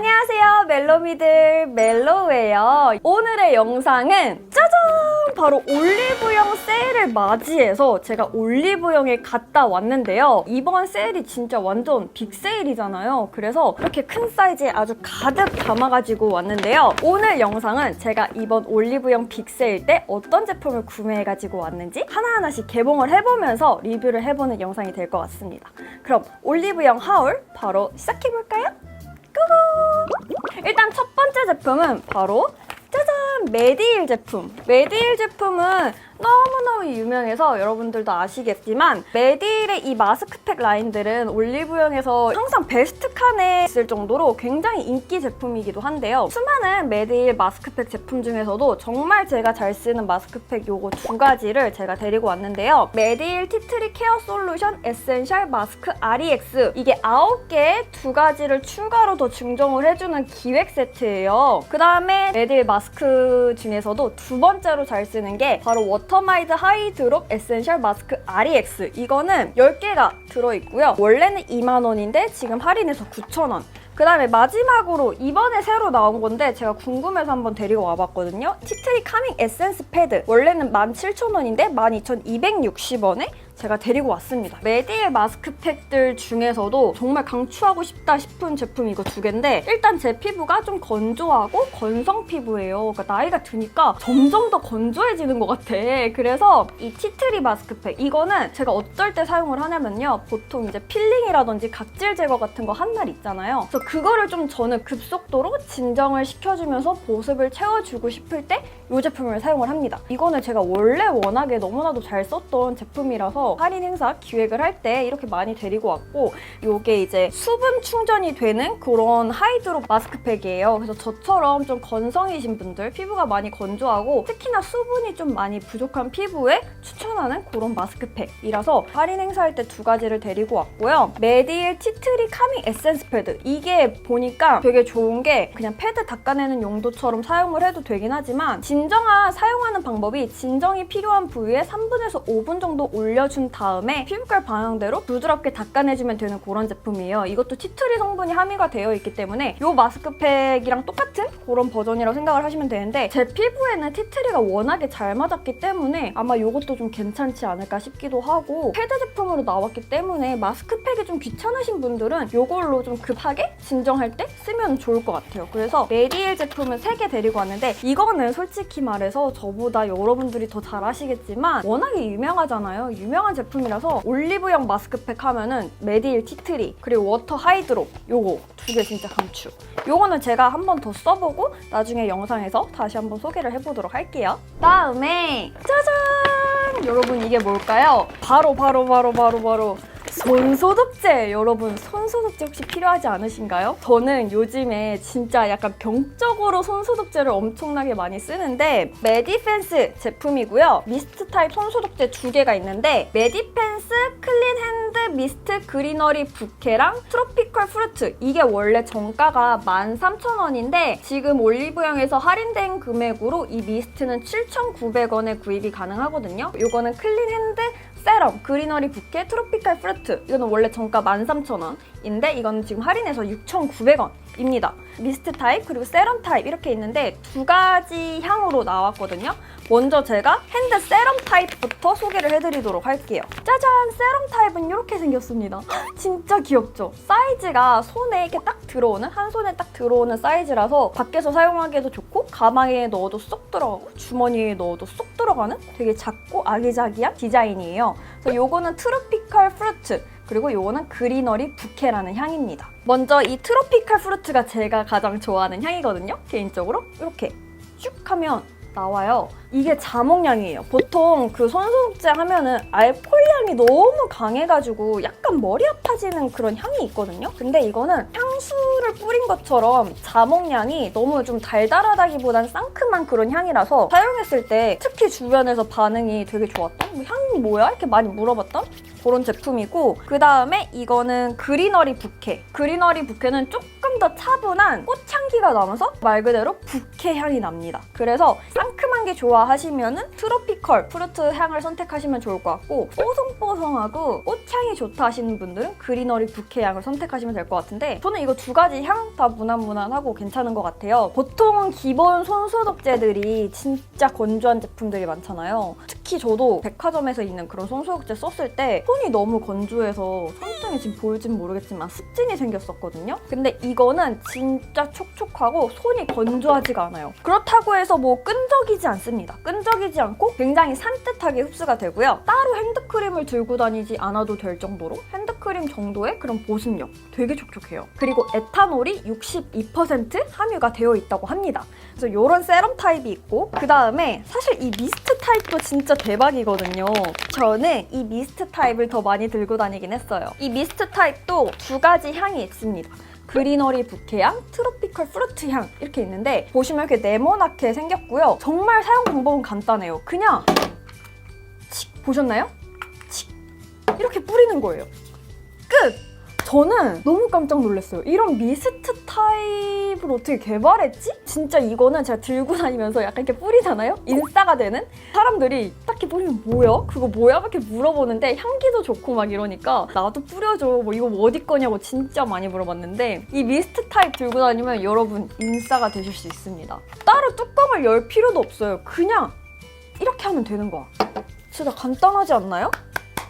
안녕하세요 멜로미들 멜로예요 오늘의 영상은 짜잔! 바로 올리브영 세일을 맞이해서 제가 올리브영에 갔다 왔는데요. 이번 세일이 진짜 완전 빅 세일이잖아요. 그래서 이렇게 큰 사이즈에 아주 가득 담아가지고 왔는데요. 오늘 영상은 제가 이번 올리브영 빅 세일 때 어떤 제품을 구매해가지고 왔는지 하나하나씩 개봉을 해보면서 리뷰를 해보는 영상이 될 것 같습니다. 그럼 올리브영 하울 바로 시작해볼까요? 고고! 일단 첫 번째 제품은 바로 짜잔! 메디힐 제품. 메디힐 제품은 너무너무 유명해서 여러분들도 아시겠지만 메디힐의 이 마스크팩 라인들은 올리브영에서 항상 베스트 칸에 있을 정도로 굉장히 인기 제품이기도 한데요. 수많은 메디힐 마스크팩 제품 중에서도 정말 제가 잘 쓰는 마스크팩 요거 두 가지를 제가 데리고 왔는데요. 메디힐 티트리 케어 솔루션 에센셜 마스크 REX 이게 9개 두 가지를 추가로 더 증정을 해주는 기획 세트예요. 그 다음에 메디힐 마스크 중에서도 두 번째로 잘 쓰는 게 바로 워터 마이드 하이드롭 에센셜 마스크 REX 이거는 10개가 들어있고요. 원래는 2만 원인데 지금 할인해서 9천 원. 그 다음에 마지막으로 이번에 새로 나온 건데 제가 궁금해서 한번 데리고 와봤거든요. 티트리 카밍 에센스 패드 원래는 17,000원인데 12,260원에 제가 데리고 왔습니다. 메디엘 마스크팩들 중에서도 정말 강추하고 싶다 싶은 제품 이거 두 개인데 일단 제 피부가 좀 건조하고 건성 피부예요. 그러니까 나이가 드니까 점점 더 건조해지는 것 같아. 그래서 이 티트리 마스크팩 이거는 제가 어떨 때 사용을 하냐면요. 보통 이제 필링이라든지 각질 제거 같은 거 한 날 있잖아요. 그래서 그거를 좀 저는 급속도로 진정을 시켜주면서 보습을 채워주고 싶을 때 이 제품을 사용을 합니다. 이거는 제가 원래 워낙에 너무나도 잘 썼던 제품이라서 할인 행사 기획을 할 때 이렇게 많이 데리고 왔고 이게 이제 수분 충전이 되는 그런 하이드로 마스크팩이에요. 그래서 저처럼 좀 건성이신 분들 피부가 많이 건조하고 특히나 수분이 좀 많이 부족한 피부에 추천하는 그런 마스크팩이라서 할인 행사할 때 두 가지를 데리고 왔고요. 메디힐 티트리 카밍 에센스 패드 이게 보니까 되게 좋은 게 그냥 패드 닦아내는 용도처럼 사용을 해도 되긴 하지만 진 정한 사용하는 방법이 진정이 필요한 부위에 3분에서 5분 정도 올려준 다음에 피부결 방향대로 부드럽게 닦아내주면 되는 그런 제품이에요. 이것도 티트리 성분이 함유가 되어 있기 때문에 이 마스크팩이랑 똑같은 그런 버전이라고 생각을 하시면 되는데 제 피부에는 티트리가 워낙에 잘 맞았기 때문에 아마 이것도 좀 괜찮지 않을까 싶기도 하고 패드 제품으로 나왔기 때문에 마스크팩이 좀 귀찮으신 분들은 이걸로 좀 급하게 진정할 때 쓰면 좋을 것 같아요. 그래서 메디엘 제품은 3개 데리고 왔는데 이거는 솔직히 말해서 저보다 여러분들이 더 잘 아시겠지만 워낙에 유명하잖아요. 유명한 제품이라서 올리브영 마스크팩 하면은 메디힐 티트리 그리고 워터 하이드롭 요거 두 개 진짜 강추. 요거는 제가 한 번 더 써보고 나중에 영상에서 다시 한번 소개를 해보도록 할게요. 다음에 짜잔! 여러분 이게 뭘까요? 바로 바로 바로 바로 바로 손소독제 여러분 손소독제 혹시 필요하지 않으신가요? 저는 요즘에 진짜 약간 병적으로 손소독제를 엄청나게 많이 쓰는데 메디펜스 제품이고요. 미스트 타입 손소독제 두 개가 있는데 메디펜스 클린 핸드 미스트 그리너리 부케랑 트로피컬 프루트. 이게 원래 정가가 13,000원인데 지금 올리브영에서 할인된 금액으로 이 미스트는 7,900원에 구입이 가능하거든요. 이거는 클린 핸드 세럼, 그리너리 부케, 트로피칼 프루트. 이거는 원래 정가 13,000원 인데 이거는 지금 할인해서 6,900원입니다. 미스트 타입 그리고 세럼 타입 이렇게 있는데 두 가지 향으로 나왔거든요. 먼저 제가 핸드 세럼 타입부터 소개를 해드리도록 할게요. 짜잔! 세럼 타입은 이렇게 생겼습니다. 진짜 귀엽죠? 사이즈가 손에 이렇게 딱 들어오는 한 손에 딱 들어오는 사이즈라서 밖에서 사용하기에도 좋고 가방에 넣어도 쏙 들어가고 주머니에 넣어도 쏙 들어가는 되게 작고 아기자기한 디자인이에요. 그래서 요거는 트로피컬 프루트 그리고 요거는 그리너리 부케라는 향입니다. 먼저 이 트로피컬 프루트가 제가 가장 좋아하는 향이거든요. 개인적으로 이렇게 쭉 하면 나와요. 이게 자몽향이에요. 보통 그 손소독제 하면은 알코올 향이 너무 강해가지고 약간 머리 아파지는 그런 향이 있거든요. 근데 이거는 향수를 뿌린 것처럼 자몽향이 너무 좀 달달하다기보단 상큼한 그런 향이라서 사용했을 때 특히 주변에서 반응이 되게 좋았던 뭐 향이 뭐야? 이렇게 많이 물어봤던 그런 제품이고 그 다음에 이거는 그리너리 부케. 그리너리 부케는 조금 더 차분한 꽃향기가 나면서 말 그대로 부케 향이 납니다. 그래서 상큼 게 좋아하시면은 트로피컬 프루트 향을 선택하시면 좋을 것 같고 뽀송뽀송하고 꽃향이 좋다 하시는 분들은 그리너리 부케 향을 선택하시면 될 것 같은데 저는 이거 두 가지 향 다 무난무난하고 괜찮은 것 같아요. 보통은 기본 손소독제들이 진짜 건조한 제품들이 많잖아요. 특히 저도 백화점에서 있는 그런 손소독제 썼을 때 손이 너무 건조해서 손등에 지금 보일진 모르겠지만 습진이 생겼었거든요. 근데 이거는 진짜 촉촉하고 손이 건조하지가 않아요. 그렇다고 해서 뭐 끈적이지 않습니다. 끈적이지 않고 굉장히 산뜻하게 흡수가 되고요. 따로 핸드크림을 들고 다니지 않아도 될 정도로 핸드크림 정도의 그런 보습력 되게 촉촉해요. 그리고 에탄올이 62% 함유가 되어 있다고 합니다. 그래서 이런 세럼 타입이 있고 그 다음에 사실 이 미스트 타입도 진짜 대박이거든요. 저는 이 미스트 타입을 더 많이 들고 다니긴 했어요. 이 미스트 타입도 두 가지 향이 있습니다. 그리너리 부케향, 트로피컬 프루트 향 이렇게 있는데 보시면 이렇게 네모나게 생겼고요. 정말 사용 방법은 간단해요. 그냥 칙 보셨나요? 칙 이렇게 뿌리는 거예요. 끝! 저는 너무 깜짝 놀랐어요. 이런 미스트 타입을 어떻게 개발했지? 진짜 이거는 제가 들고 다니면서 약간 이렇게 뿌리잖아요? 인싸가 되는? 사람들이 딱히 뿌리면 뭐야? 그거 뭐야? 이렇게 물어보는데 향기도 좋고 막 이러니까 나도 뿌려줘. 뭐 이거 뭐 어디 거냐고 진짜 많이 물어봤는데 이 미스트 타입 들고 다니면 여러분 인싸가 되실 수 있습니다. 따로 뚜껑을 열 필요도 없어요. 그냥 이렇게 하면 되는 거야. 진짜 간단하지 않나요?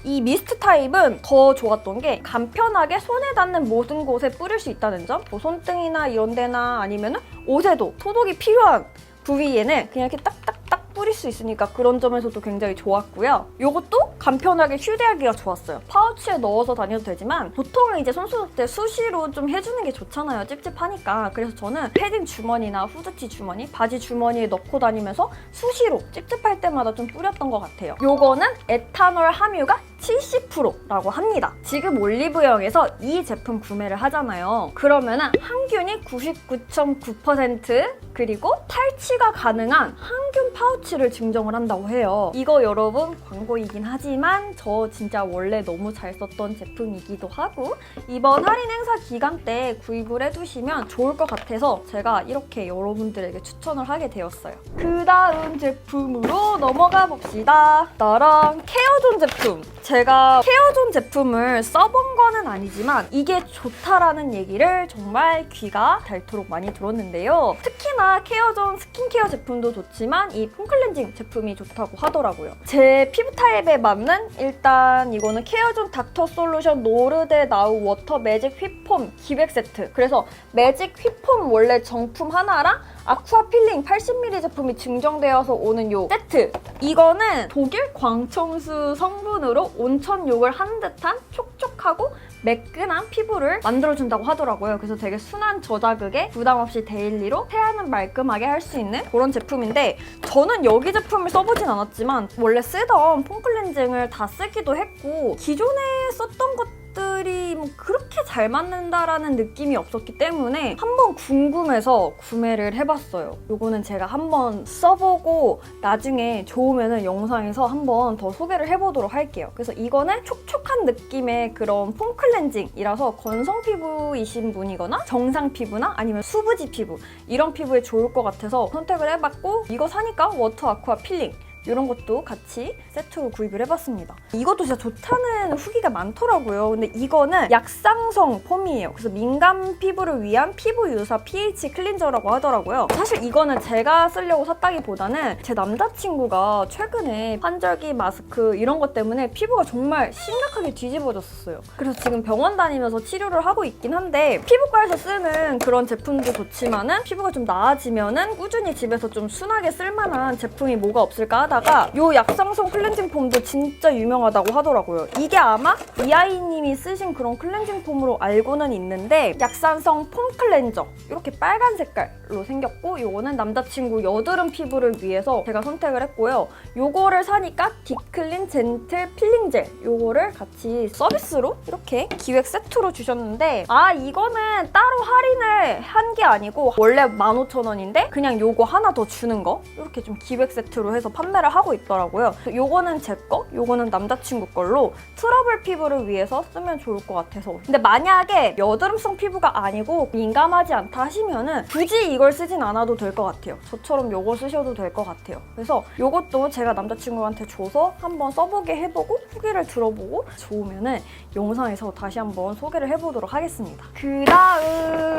이 미스트 타입은 더 좋았던 게 간편하게 손에 닿는 모든 곳에 뿌릴 수 있다는 점. 뭐 손등이나 이런 데나 아니면 옷에도 소독이 필요한 부위에는 그냥 이렇게 딱딱딱 뿌릴 수 있으니까 그런 점에서도 굉장히 좋았고요. 이것도 간편하게 휴대하기가 좋았어요. 파우치에 넣어서 다녀도 되지만 보통은 이제 손 소독 때 수시로 좀 해주는 게 좋잖아요. 찝찝하니까. 그래서 저는 패딩 주머니나 후드티 주머니, 바지 주머니에 넣고 다니면서 수시로 찝찝할 때마다 좀 뿌렸던 것 같아요. 요거는 에탄올 함유가 70%라고 합니다. 지금 올리브영에서 이 제품 구매를 하잖아요. 그러면은 항균이 99.9% 그리고 탈취가 가능한 항균 파우치를 증정을 한다고 해요. 이거 여러분 광고이긴 하지만 저 진짜 원래 너무 잘 썼던 제품이기도 하고 이번 할인 행사 기간 때 구입을 해두시면 좋을 것 같아서 제가 이렇게 여러분들에게 추천을 하게 되었어요. 그 다음 제품으로 넘어가 봅시다. 나랑 케어존 제품. 제가 케어존 제품을 써본 거는 아니지만 이게 좋다라는 얘기를 정말 귀가 닳도록 많이 들었는데요. 특히나 케어존 스킨케어 제품도 좋지만 이 폼클렌징 제품이 좋다고 하더라고요. 제 피부 타입에 맞는 일단 이거는 케어존 닥터 솔루션 노르데 나우 워터 매직 휘폼 기백 세트. 그래서 매직 휘폼 원래 정품 하나랑 아쿠아 필링 80ml 제품이 증정되어서 오는 요 세트. 이거는 독일 광청수 성분으로 온천 욕을 한 듯한 촉촉하고 매끈한 피부를 만들어준다고 하더라고요. 그래서 되게 순한 저자극에 부담 없이 데일리로 태양은 말끔하게 할 수 있는 그런 제품인데 저는 여기 제품을 써보진 않았지만 원래 쓰던 폼클렌징을 다 쓰기도 했고 기존에 썼던 것 들이 뭐 그렇게 잘 맞는다라는 느낌이 없었기 때문에 한번 궁금해서 구매를 해봤어요. 요거는 제가 한번 써보고 나중에 좋으면 영상에서 한번 더 소개를 해보도록 할게요. 그래서 이거는 촉촉한 느낌의 그런 폼 클렌징이라서 건성 피부이신 분이거나 정상 피부나 아니면 수부지 피부 이런 피부에 좋을 것 같아서 선택을 해봤고 이거 사니까 워터 아쿠아 필링 이런 것도 같이 세트로 구입을 해봤습니다. 이것도 진짜 좋다는 후기가 많더라고요. 근데 이거는 약상성 폼이에요. 그래서 민감 피부를 위한 피부 유사 pH 클린저라고 하더라고요. 사실 이거는 제가 쓰려고 샀다기보다는 제 남자친구가 최근에 환절기 마스크 이런 것 때문에 피부가 정말 심각하게 뒤집어졌었어요. 그래서 지금 병원 다니면서 치료를 하고 있긴 한데 피부과에서 쓰는 그런 제품도 좋지만은 피부가 좀 나아지면은 꾸준히 집에서 좀 순하게 쓸만한 제품이 뭐가 없을까 하다가 요 약상성 클렌징 폼도 진짜 유명하다고 하더라고요. 이게 아마 이아이님이 쓰신 그런 클렌징 폼으로 알고는 있는데 약산성 폼 클렌저 이렇게 빨간 색깔로 생겼고 요거는 남자친구 여드름 피부를 위해서 제가 선택을 했고요. 요거를 사니까 딥클린 젠틀 필링 젤 요거를 같이 서비스로 이렇게 기획 세트로 주셨는데 아 이거는 따로 할인을 한 게 아니고 원래 15,000원인데 그냥 요거 하나 더 주는 거 이렇게 좀 기획 세트로 해서 판매를 판매를 하고 있더라고요. 요거는 제 거, 요거는 남자친구 걸로 트러블 피부를 위해서 쓰면 좋을 것 같아서. 근데 만약에 여드름성 피부가 아니고 민감하지 않다 하시면은 굳이 이걸 쓰진 않아도 될 것 같아요. 저처럼 요거 쓰셔도 될 것 같아요. 그래서 요것도 제가 남자친구한테 줘서 한번 써보게 해보고 후기를 들어보고 좋으면은 영상에서 다시 한번 소개를 해보도록 하겠습니다. 그 다음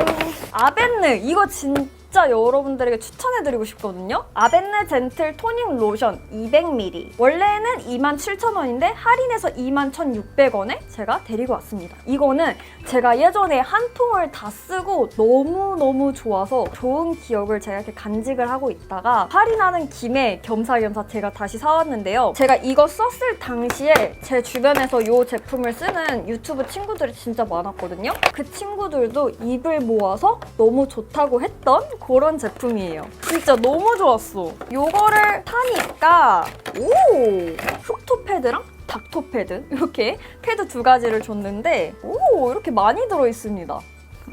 아벤느 이거 진짜 여러분들에게 추천해드리고 싶거든요. 아벤느 젠틀 토닝 로션 200ml 원래는 27,000원인데 할인해서 21,600원에 제가 데리고 왔습니다. 이거는 제가 예전에 한 통을 다 쓰고 너무너무 좋아서 좋은 기억을 제가 이렇게 간직을 하고 있다가 할인하는 김에 겸사겸사 제가 다시 사왔는데요. 제가 이거 썼을 당시에 제 주변에서 이 제품을 쓰는 유튜브 친구들이 진짜 많았거든요. 그 친구들도 입을 모아서 너무 좋다고 했던 그런 제품이에요. 진짜 너무 좋았어. 요거를 타니까 오! 흑토 패드랑 닥토 패드 이렇게 패드 두 가지를 줬는데 오 이렇게 많이 들어 있습니다.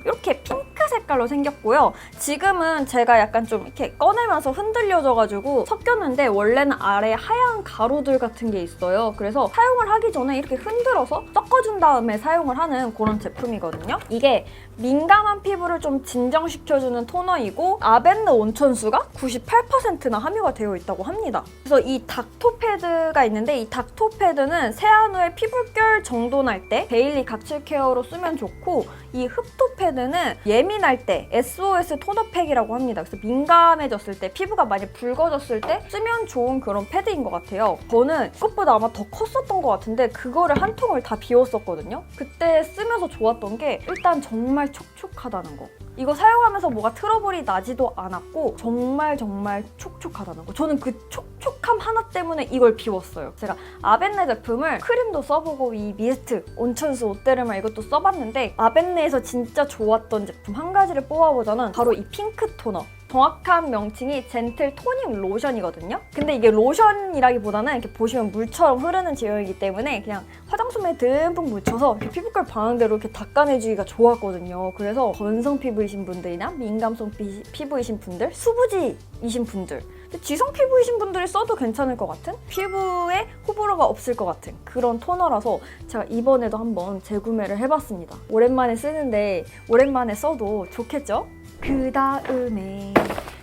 이렇게 핑크 색깔로 생겼고요. 지금은 제가 약간 좀 이렇게 꺼내면서 흔들려져가지고 섞였는데 원래는 아래 하얀 가루들 같은 게 있어요. 그래서 사용을 하기 전에 이렇게 흔들어서 섞어준 다음에 사용을 하는 그런 제품이거든요. 이게 민감한 피부를 좀 진정시켜주는 토너이고 아벤느 온천수가 98%나 함유가 되어 있다고 합니다. 그래서 이 닥토 패드가 있는데 이 닥토 패드는 세안 후에 피부결 정돈 할 때 데일리 각질 케어로 쓰면 좋고 이 흡토 패드는 예민할 때 SOS 토너팩이라고 합니다. 그래서 민감해졌을 때 피부가 많이 붉어졌을 때 쓰면 좋은 그런 패드인 것 같아요. 저는 그것보다 아마 더 컸었던 것 같은데 그거를 한 통을 다 비웠었거든요. 그때 쓰면서 좋았던 게 일단 정말 촉촉하다는 거. 이거 사용하면서 뭐가 트러블이 나지도 않았고 정말 정말 촉촉하다는 거. 저는 그 촉촉함 하나 때문에 이걸 비웠어요. 제가 아벤네 제품을 크림도 써보고 이 미스트, 온천수, 옷데르마 이것도 써봤는데 아벤네에서 진짜 좋았던 제품 한 가지를 뽑아보자면 바로 이 핑크 토너. 정확한 명칭이 젠틀 토닝 로션이거든요. 근데 이게 로션이라기보다는 이렇게 보시면 물처럼 흐르는 제형이기 때문에 그냥 화장솜에 듬뿍 묻혀서 이렇게 피부결 반응대로 이렇게 닦아내주기가 좋았거든요. 그래서 건성 피부이신 분들이나 민감성 피- 피부이신 분들, 수부지이신 분들 지성 피부이신 분들이 써도 괜찮을 것 같은 피부에 호불호가 없을 것 같은 그런 토너라서 제가 이번에도 한번 재구매를 해봤습니다. 오랜만에 쓰는데 오랜만에 써도 좋겠죠? 그 다음에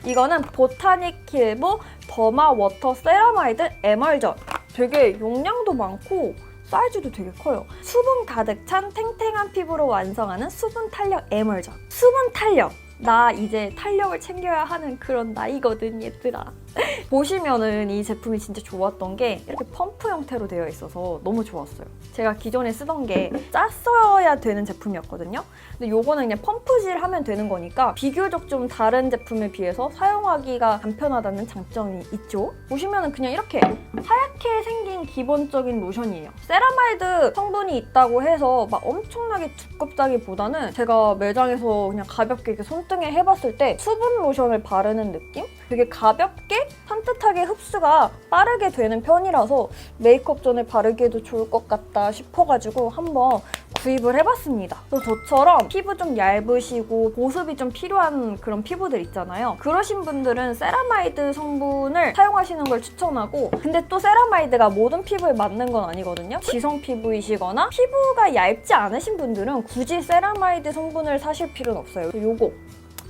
이거는 보타닉 킬보 더마 워터 세라마이드 에멀전 되게 용량도 많고 사이즈도 되게 커요. 수분 가득 찬 탱탱한 피부로 완성하는 수분 탄력 에멀전. 수분 탄력. 나 이제 탄력을 챙겨야 하는 그런 나이거든 얘들아. 보시면은 이 제품이 진짜 좋았던 게 이렇게 펌프 형태로 되어 있어서 너무 좋았어요. 제가 기존에 쓰던 게 짰어야 되는 제품이었거든요. 근데 요거는 그냥 펌프질 하면 되는 거니까 비교적 좀 다른 제품에 비해서 사용하기가 간편하다는 장점이 있죠. 보시면은 그냥 이렇게 하얗게 생긴 기본적인 로션이에요. 세라마이드 성분이 있다고 해서 막 엄청나게 두껍다기보다는 제가 매장에서 그냥 가볍게 이렇게 손 등에 해봤을 때 수분 로션을 바르는 느낌? 되게 가볍게 산뜻하게 흡수가 빠르게 되는 편이라서 메이크업 전에 바르기에도 좋을 것 같다 싶어가지고 한번 구입을 해봤습니다. 그래서 저처럼 피부 좀 얇으시고 보습이 좀 필요한 그런 피부들 있잖아요. 그러신 분들은 세라마이드 성분을 사용하시는 걸 추천하고 근데 또 세라마이드가 모든 피부에 맞는 건 아니거든요. 지성 피부이시거나 피부가 얇지 않으신 분들은 굳이 세라마이드 성분을 사실 필요는 없어요. 요거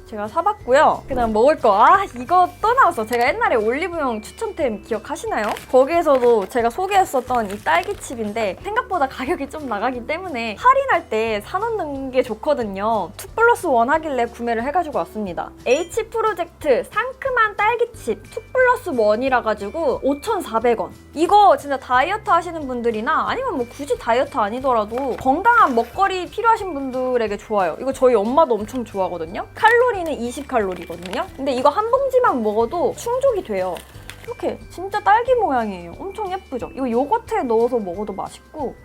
제가 사봤고요. 그다음 먹을 거. 아 이거 또 나왔어. 제가 옛날에 올리브영 추천템 기억하시나요? 거기에서도 제가 소개했었던 이 딸기칩인데 생각보다 가격이 좀 나가기 때문에 할인할 때 사놓는 게 좋거든요. 2 플러스 1 하길래 구매를 해가지고 왔습니다. H 프로젝트 상큼한 딸기칩 2 플러스 1이라 가지고 5,400원. 이거 진짜 다이어트 하시는 분들이나 아니면 뭐 굳이 다이어트 아니더라도 건강한 먹거리 필요하신 분들에게 좋아요. 이거 저희 엄마도 엄청 좋아하거든요. 칼로리 는 20칼로리거든요. 근데 이거 한 봉지만 먹어도 충족이 돼요. 이렇게 진짜 딸기 모양이에요. 엄청 예쁘죠? 이거 요거트에 넣어서 먹어도 맛있고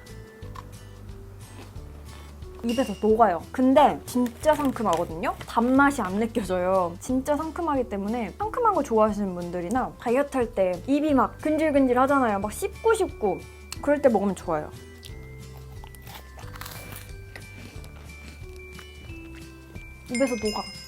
입에서 녹아요. 근데 진짜 상큼하거든요? 단맛이 안 느껴져요. 진짜 상큼하기 때문에 상큼한 거 좋아하시는 분들이나 다이어트 할 때 입이 막 근질근질 하잖아요. 막 씹고 씹고 그럴 때 먹으면 좋아요. 입에서 녹아.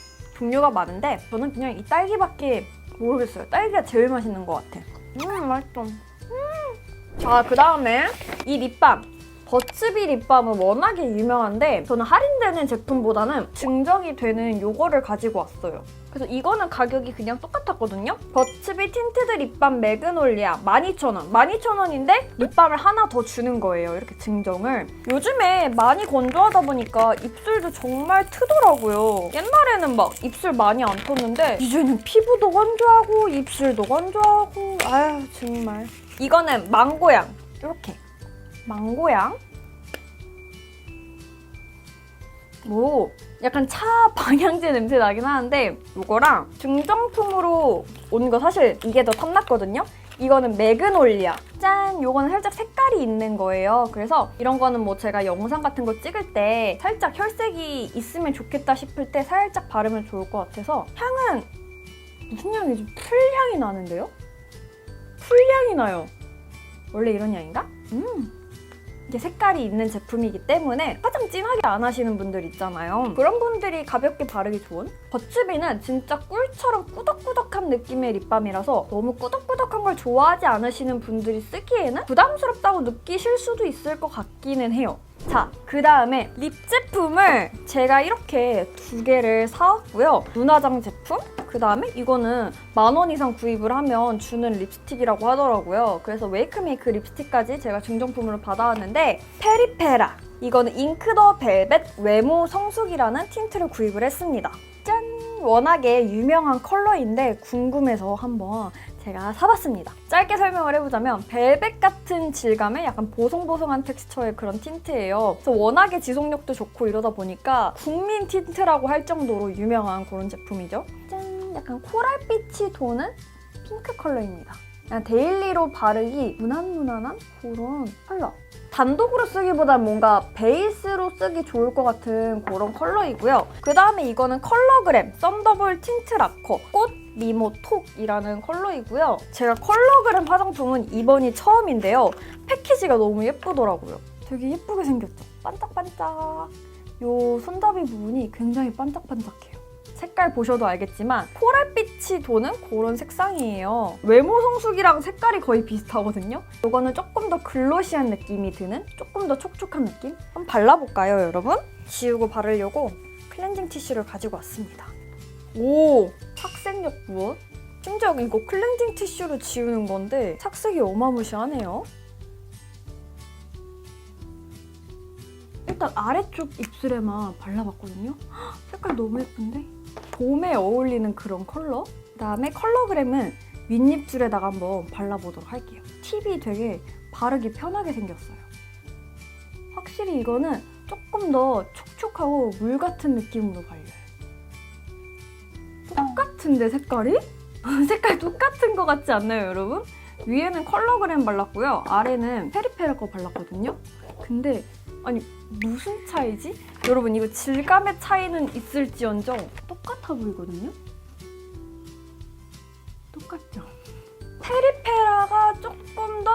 종류가 많은데 저는 그냥 이 딸기밖에 모르겠어요. 딸기가 제일 맛있는 것 같아. 음, 맛있어. 음. 자, 그 다음에 이 립밤. 버츠비 립밤은 워낙에 유명한데 저는 할인되는 제품보다는 증정이 되는 요거를 가지고 왔어요. 그래서 이거는 가격이 그냥 똑같았거든요. 버츠비 틴트드 립밤 매그놀리아 12,000원. 12,000원인데 립밤을 하나 더 주는 거예요. 이렇게 증정을. 요즘에 많이 건조하다 보니까 입술도 정말 트더라고요. 옛날에는 막 입술 많이 안 텄는데 이제는 피부도 건조하고 입술도 건조하고 아유 정말. 이거는 망고향. 이렇게. 망고향. 오, 약간 차 방향제 냄새 나긴 하는데 이거랑 증정품으로 온 거 사실 이게 더 탐났거든요. 이거는 매그놀리아. 짠! 요거는 살짝 색깔이 있는 거예요. 그래서 이런 거는 뭐 제가 영상 같은 거 찍을 때 살짝 혈색이 있으면 좋겠다 싶을 때 살짝 바르면 좋을 것 같아서 향은 무슨 향이지? 풀향이 나는데요? 풀향이 나요. 원래 이런 향인가? 음. 이게 색깔이 있는 제품이기 때문에 화장 진하게 안 하시는 분들 있잖아요. 그런 분들이 가볍게 바르기 좋은? 버츠비는 진짜 꿀처럼 꾸덕꾸덕한 느낌의 립밤이라서 너무 꾸덕꾸덕한 걸 좋아하지 않으시는 분들이 쓰기에는 부담스럽다고 느끼실 수도 있을 것 같기는 해요. 자, 그 다음에 립 제품을 제가 이렇게 두 개를 사왔고요. 눈화장 제품, 그 다음에 이거는 만 원 이상 구입을 하면 주는 립스틱이라고 하더라고요. 그래서 웨이크메이크 립스틱까지 제가 증정품으로 받아왔는데 페리페라 이거는 잉크 더 벨벳 외모 성숙이라는 틴트를 구입을 했습니다. 짠! 워낙에 유명한 컬러인데 궁금해서 한번 제가 사봤습니다. 짧게 설명을 해보자면 벨벳 같은 질감의 약간 보송보송한 텍스처의 그런 틴트예요. 그래서 워낙에 지속력도 좋고 이러다 보니까 국민 틴트라고 할 정도로 유명한 그런 제품이죠. 짠! 약간 코랄빛이 도는 핑크 컬러입니다. 그냥 데일리로 바르기 무난무난한 그런 컬러. 단독으로 쓰기보단 뭔가 베이스로 쓰기 좋을 것 같은 그런 컬러이고요. 그 다음에 이거는 컬러그램 썬더볼 틴트 라커 꽃 미모 톡이라는 컬러이고요. 제가 컬러그램 화장품은 이번이 처음인데요. 패키지가 너무 예쁘더라고요. 되게 예쁘게 생겼죠? 반짝반짝. 요 손잡이 부분이 굉장히 반짝반짝해요. 색깔 보셔도 알겠지만 코랄빛이 도는 그런 색상이에요. 외모 성숙이랑 색깔이 거의 비슷하거든요. 이거는 조금 더 글로시한 느낌이 드는 조금 더 촉촉한 느낌? 한번 발라볼까요, 여러분? 지우고 바르려고 클렌징 티슈를 가지고 왔습니다. 오! 착색력 무엇? 심지어 이거 클렌징 티슈로 지우는 건데 착색이 어마무시하네요. 일단 아래쪽 입술에만 발라봤거든요. 헉, 색깔 너무 예쁜데? 봄에 어울리는 그런 컬러? 그다음에 컬러그램은 윗입술에다가 한번 발라보도록 할게요. 팁이 되게 바르기 편하게 생겼어요. 확실히 이거는 조금 더 촉촉하고 물 같은 느낌으로 발려요. 똑같은데 색깔이? 색깔 똑같은 것 같지 않나요, 여러분? 위에는 컬러그램 발랐고요. 아래는 페리페라 거 발랐거든요. 근데 아니 무슨 차이지? 여러분 이거 질감의 차이는 있을지언정 똑같아 보이거든요? 똑같죠? 페리페라가 조금 더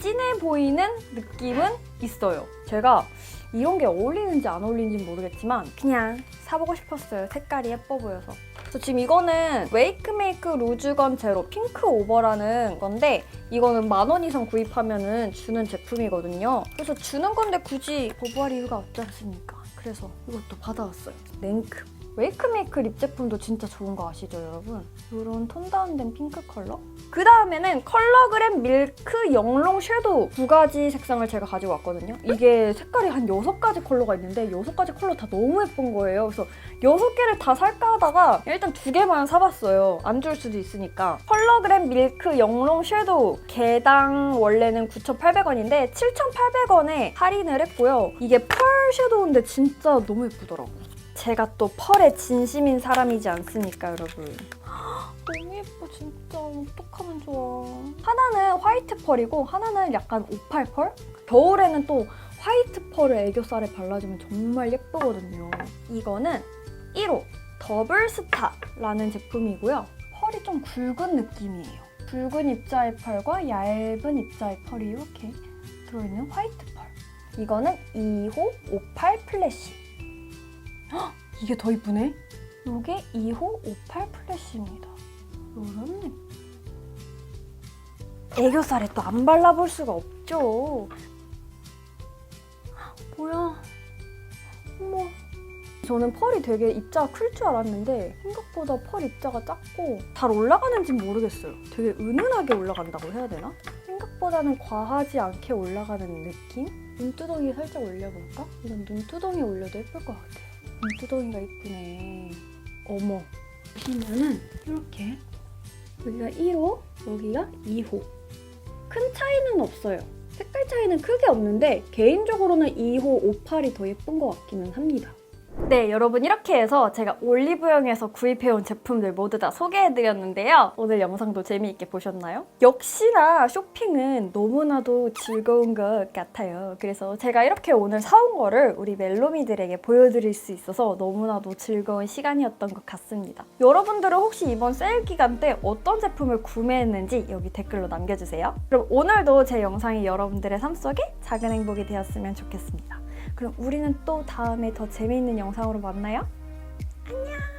진해 보이는 느낌은 있어요. 제가 이런 게 어울리는지 안 어울리는지 모르겠지만 그냥 사보고 싶었어요. 색깔이 예뻐 보여서. 그래서 지금 이거는 웨이크메이크 루즈건 제로 핑크 오버라는 건데 이거는 만 원 이상 구입하면은 주는 제품이거든요. 그래서 주는 건데 굳이 거부할 이유가 없지 않습니까? 그래서 이것도 받아왔어요. 냉크. 웨이크메이크 립 제품도 진짜 좋은 거 아시죠, 여러분? 이런 톤 다운된 핑크 컬러? 그 다음에는 컬러그램 밀크 영롱 섀도우 두 가지 색상을 제가 가지고 왔거든요. 이게 색깔이 한 여섯 가지 컬러가 있는데 여섯 가지 컬러 다 너무 예쁜 거예요. 그래서 여섯 개를 다 살까 하다가 일단 두 개만 사봤어요. 안 줄 수도 있으니까. 컬러그램 밀크 영롱 섀도우 개당 원래는 9,800원인데 7,800원에 할인을 했고요. 이게 펄 섀도우인데 진짜 너무 예쁘더라고요. 제가 또 펄에 진심인 사람이지 않습니까, 여러분? 너무 예뻐, 진짜. 어떡하면 좋아. 하나는 화이트 펄이고, 하나는 약간 오팔 펄? 겨울에는 또 화이트 펄을 애교살에 발라주면 정말 예쁘거든요. 이거는 1호 더블 스타라는 제품이고요. 펄이 좀 굵은 느낌이에요. 굵은 입자의 펄과 얇은 입자의 펄이 이렇게 들어있는 화이트 펄. 이거는 2호 58 플래시. 헉, 이게 더 이쁘네. 이게 2호 58 플래시입니다. 요런 느낌. 애교살에 또 안 발라볼 수가 없죠. 뭐야? 어머. 저는 펄이 되게 입자가 클 줄 알았는데 생각보다 펄 입자가 작고 잘 올라가는지 모르겠어요. 되게 은은하게 올라간다고 해야 되나? 생각보다는 과하지 않게 올라가는 느낌? 눈두덩이 살짝 올려볼까? 이건 눈두덩이 올려도 예쁠 것 같아요. 눈두덩이가 이쁘네. 어머. 보시면은 이렇게 여기가 1호, 여기가 2호. 큰 차이는 없어요. 색깔 차이는 크게 없는데 개인적으로는 2호 58이 더 예쁜 것 같기는 합니다. 네, 여러분 이렇게 해서 제가 올리브영에서 구입해온 제품들 모두 다 소개해드렸는데요. 오늘 영상도 재미있게 보셨나요? 역시나 쇼핑은 너무나도 즐거운 것 같아요. 그래서 제가 이렇게 오늘 사온 거를 우리 멜로미들에게 보여드릴 수 있어서 너무나도 즐거운 시간이었던 것 같습니다. 여러분들은 혹시 이번 세일 기간 때 어떤 제품을 구매했는지 여기 댓글로 남겨주세요. 그럼 오늘도 제 영상이 여러분들의 삶 속에 작은 행복이 되었으면 좋겠습니다. 그럼 우리는 또 다음에 더 재미있는 영상으로 만나요. 안녕!